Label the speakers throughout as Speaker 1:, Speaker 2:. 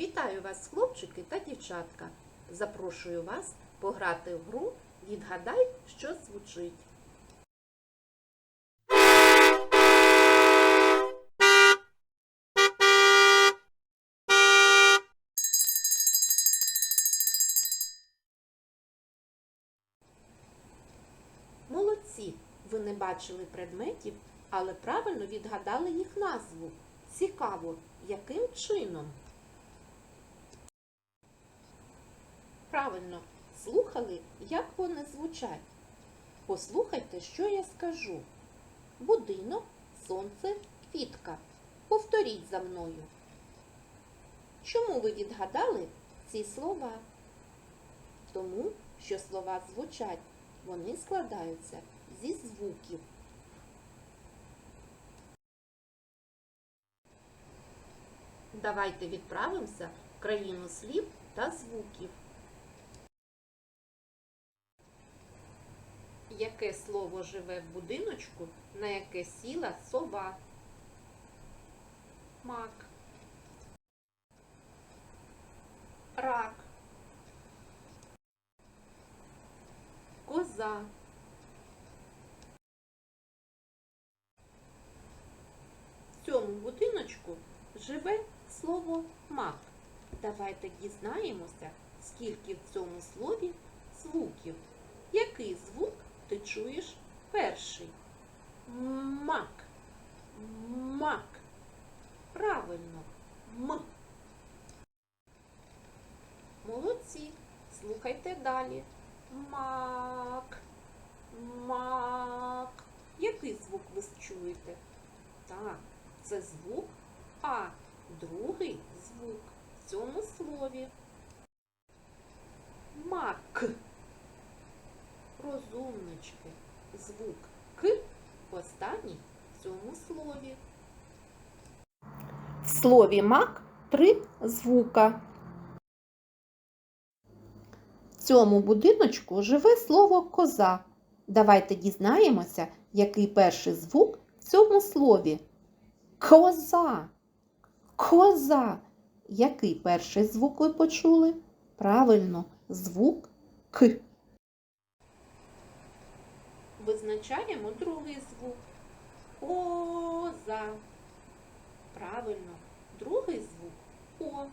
Speaker 1: Вітаю вас, хлопчики та дівчатка. Запрошую вас пограти в гру Відгадай, що звучить. Молодці! Ви не бачили предметів, але правильно відгадали їх назву. Цікаво, яким чином? Правильно, слухали, як вони звучать. Послухайте, що я скажу. Будинок, сонце, квітка. Повторіть за мною. Чому ви відгадали ці слова? Тому, що слова звучать, вони складаються зі звуків. Давайте відправимося в країну слів та звуків. Яке слово живе в будиночку, на яке сіла сова? Мак. Рак. Коза. В цьому будиночку живе слово мак. Давайте дізнаємося, скільки в цьому слові звуків. Який звук ти чуєш перший? Мак. Мак. Правильно. М. Молодці. Слухайте далі. Мак. Мак. Який звук ви чуєте? Так, це звук А. Другий звук в цьому слові. Мак. Розумнички. Звук К останній в цьому слові. В слові мак три звука. В цьому будиночку живе слово коза. Давайте дізнаємося, який перший звук в цьому слові. Коза. Коза. Який перший звук ви почули? Правильно, звук К. Визначаємо другий звук. Коза. Правильно, другий звук О.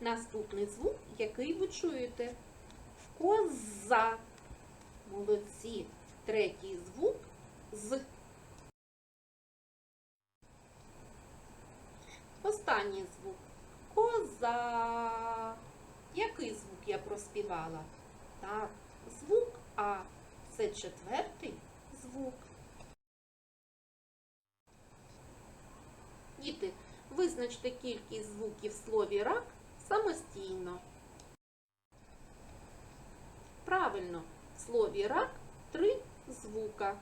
Speaker 1: Наступний звук, який ви чуєте. Коза. Молодці. Третій звук з. Останній звук. Коза. Який звук я проспівала? Так, звук А. Це четвертий звук. Діти, визначте кількість звуків в слові рак самостійно. Правильно, в слові рак три звука.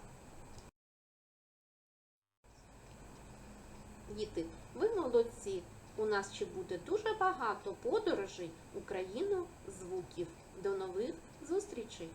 Speaker 1: Діти, ви молодці. У нас ще буде дуже багато подорожей у країну звуків. До нових зустрічей!